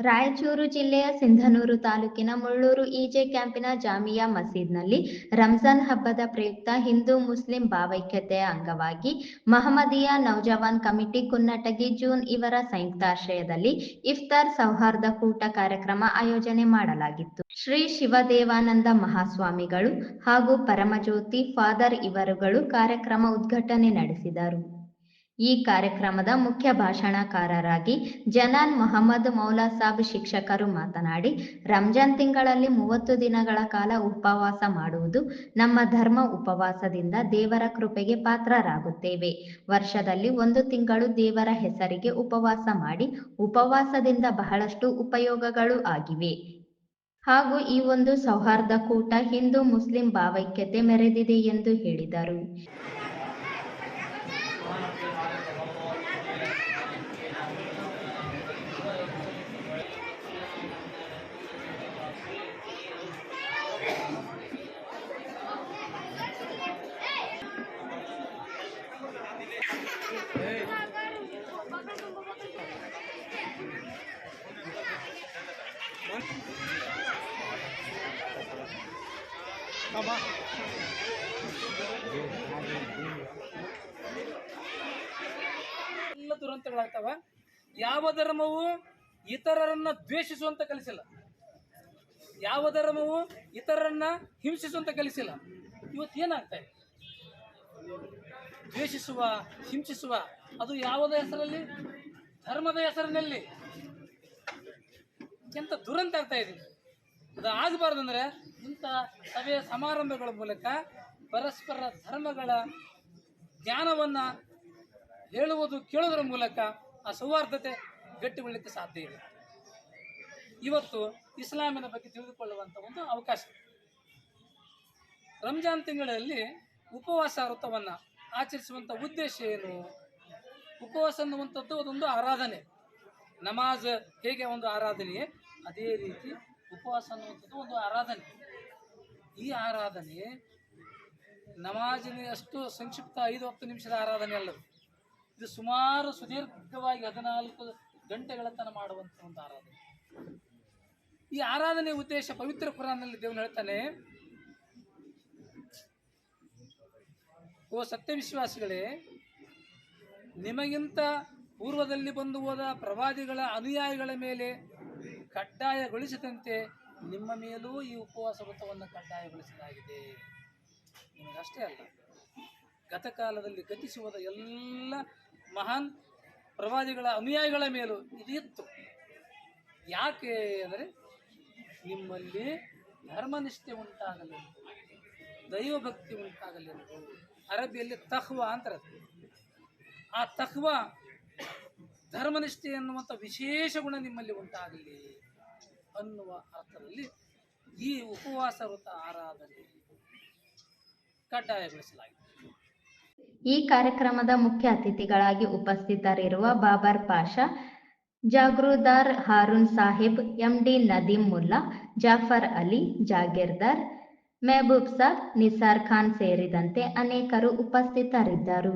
ರಾಯಚೂರು ಜಿಲ್ಲೆಯ ಸಿಂಧನೂರು ತಾಲೂಕಿನ ಮುಳ್ಳೂರು ಇಜೆ ಕ್ಯಾಂಪಿನ ಜಾಮಿಯಾ ಮಸೀದ್ನಲ್ಲಿ ರಂಜಾನ್ ಹಬ್ಬದ ಪ್ರಯುಕ್ತ ಹಿಂದೂ ಮುಸ್ಲಿಂ ಭಾವೈಕ್ಯತೆಯ ಅಂಗವಾಗಿ ಮಹಮದಿಯಾ ನೌಜವಾನ್ ಕಮಿಟಿ ಕುನ್ನಟಗಿ ಜೂನ್ ಇವರ ಸಂಯುಕ್ತಾಶ್ರಯದಲ್ಲಿ ಇಫ್ತಾರ್ ಸೌಹಾರ್ದ ಕೂಟ ಕಾರ್ಯಕ್ರಮ ಆಯೋಜನೆ ಮಾಡಲಾಗಿತ್ತು. ಶ್ರೀ ಶಿವದೇವಾನಂದ ಮಹಾಸ್ವಾಮಿಗಳು ಹಾಗೂ ಪರಮಜ್ಯೋತಿ ಫಾದರ್ ಇವರುಗಳು ಕಾರ್ಯಕ್ರಮ ಉದ್ಘಾಟನೆ ನಡೆಸಿದರು. ಈ ಕಾರ್ಯಕ್ರಮದ ಮುಖ್ಯ ಭಾಷಣಕಾರರಾಗಿ ಜನಾನ್ ಮೊಹಮ್ಮದ್ ಮೌಲಾ ಸಾಬ್ ಶಿಕ್ಷಕರು ಮಾತನಾಡಿ, ರಂಜಾನ್ ತಿಂಗಳಲ್ಲಿ ಮೂವತ್ತು ದಿನಗಳ ಕಾಲ ಉಪವಾಸ ಮಾಡುವುದು ನಮ್ಮ ಧರ್ಮ ಉಪವಾಸದಿಂದ ದೇವರ ಕೃಪೆಗೆ ಪಾತ್ರರಾಗುತ್ತೇವೆ. ವರ್ಷದಲ್ಲಿ ಒಂದು ತಿಂಗಳು ದೇವರ ಹೆಸರಿಗೆ ಉಪವಾಸ ಮಾಡಿ, ಉಪವಾಸದಿಂದ ಬಹಳಷ್ಟು ಉಪಯೋಗಗಳು ಆಗಿವೆ. ಹಾಗೂ ಈ ಒಂದು ಸೌಹಾರ್ದ ಕೂಟ ಹಿಂದೂ ಮುಸ್ಲಿಂ ಭಾವೈಕ್ಯತೆ ಮೆರೆದಿದೆ ಎಂದು ಹೇಳಿದರು. ಎಲ್ಲ ದುರಂತಗಳಾಗ್ತಾವ. ಯಾವ ಧರ್ಮವು ಇತರರನ್ನ ದ್ವೇಷಿಸುವಂತ ಕಲಿಸಿಲ್ಲ. ಯಾವ ಧರ್ಮವು ಇತರರನ್ನ ಹಿಂಸಿಸುವಂತ ಕಲಿಸಿಲ್ಲ. ಇವತ್ತು ಏನಾಗ್ತಾ ಇದೆ? ದ್ವೇಷಿಸುವ, ಹಿಂಸಿಸುವ, ಅದು ಯಾವುದೇ ಹೆಸರಲ್ಲಿ? ಧರ್ಮದ ಹೆಸರಿನಲ್ಲಿ. ಎಂತ ದುರಂತ ಆಗ್ತಾ ಇದೆ ಅದು ಆಗಬಾರ್ದು ಅಂದರೆ ಇಂಥ ಸಭೆಯ ಸಮಾರಂಭಗಳ ಮೂಲಕ ಪರಸ್ಪರ ಧರ್ಮಗಳ ಜ್ಞಾನವನ್ನು ಹೇಳುವುದು ಕೇಳೋದ್ರ ಮೂಲಕ ಆ ಸೌಹಾರ್ದತೆ ಗಟ್ಟಿಗೊಳ್ಳಲಿಕ್ಕೆ ಸಾಧ್ಯ ಇದೆ ಇವತ್ತು ಇಸ್ಲಾಮಿನ ಬಗ್ಗೆ ತಿಳಿದುಕೊಳ್ಳುವಂಥ ಒಂದು ಅವಕಾಶ. ರಂಜಾನ್ ತಿಂಗಳಲ್ಲಿ ಉಪವಾಸ ವೃತ್ತವನ್ನು ಆಚರಿಸುವಂಥ ಉದ್ದೇಶ ಏನು? ಉಪವಾಸ ಅನ್ನುವಂಥದ್ದು ಅದೊಂದು ಆರಾಧನೆ. ನಮಾಜ್ ಹೇಗೆ ಒಂದು ಆರಾಧನೆಯೇ? ಅದೇ ರೀತಿ ಉಪವಾಸ ಅನ್ನುವಂಥದ್ದು ಒಂದು ಆರಾಧನೆ. ಈ ಆರಾಧನೆ ನಮಾಜಿನ ಅಷ್ಟು ಸಂಕ್ಷಿಪ್ತ ಐದು ಹತ್ತು ನಿಮಿಷದ ಆರಾಧನೆ ಅಲ್ಲದು. ಇದು ಸುಮಾರು ಸುದೀರ್ಘವಾಗಿ ಹದಿನಾಲ್ಕು ಗಂಟೆಗಳ ತನಕ ಮಾಡುವಂಥ ಒಂದು ಆರಾಧನೆ. ಈ ಆರಾಧನೆ ಉದ್ದೇಶ ಪವಿತ್ರ ಪುರಾಣದಲ್ಲಿ ದೇವನು ಹೇಳ್ತಾನೆ, ಓ ಸತ್ಯವಿಶ್ವಾಸಿಗಳೇ, ನಿಮಗಿಂತ ಪೂರ್ವದಲ್ಲಿ ಬಂದು ಹೋದ ಪ್ರವಾದಿಗಳ ಅನುಯಾಯಿಗಳ ಮೇಲೆ ಕಡ್ಡಾಯಗೊಳಿಸಿದಂತೆ ನಿಮ್ಮ ಮೇಲೂ ಈ ಉಪವಾಸ ವ್ರತವನ್ನು ಕಡ್ಡಾಯಗೊಳಿಸಲಾಗಿದೆ ನಿಮಗಷ್ಟೇ ಅಲ್ಲ, ಗತಕಾಲದಲ್ಲಿ ಗತಿಸುವ ಎಲ್ಲ ಮಹಾನ್ ಪ್ರವಾದಿಗಳ ಅನುಯಾಯಿಗಳ ಮೇಲೂ ಇದು ಇತ್ತು ಯಾಕೆ ಅಂದರೆ ನಿಮ್ಮಲ್ಲಿ ಧರ್ಮನಿಷ್ಠೆ ಉಂಟಾಗಲಿ, ದೈವಭಕ್ತಿ ಉಂಟಾಗಲಿ ಅರಬಿಯಲ್ಲಿ ತಹ್ವ ಅಂತಾರೆ. ಆ ತಹ್ವ ಧರ್ಮನಿಷ್ಠೆ ಎನ್ನುವಂಥ ವಿಶೇಷ ಗುಣ ನಿಮ್ಮಲ್ಲಿ ಉಂಟಾಗಲಿ ಅನ್ನುವ ಅರ್ಥದಲ್ಲಿ ಈ ಉಪವಾಸ ವೃತ ಆರಾಧನೆ ಕಡ್ಡಾಯಗೊಳಿಸಲಾಗಿದೆ. ಈ ಕಾರ್ಯಕ್ರಮದ ಮುಖ್ಯ ಅತಿಥಿಗಳಾಗಿ ಉಪಸ್ಥಿತರಿರುವ ಬಾಬರ್ ಪಾಷಾ ಜಾಗೃದಾರ್ ಹಾರೂನ್ ಸಾಹಿಬ್, ಎಂಡಿ ನದೀಮ್ ಮುಲ್ಲಾ, ಜಾಫರ್ ಅಲಿ, ಜಾಗೀರ್ದಾರ್, ಮೆಹಬೂಬ್ ಸಾಬ್, ನಿಸಾರ್ ಖಾನ್ ಸೇರಿದಂತೆ ಅನೇಕರು ಉಪಸ್ಥಿತರಿದ್ದರು.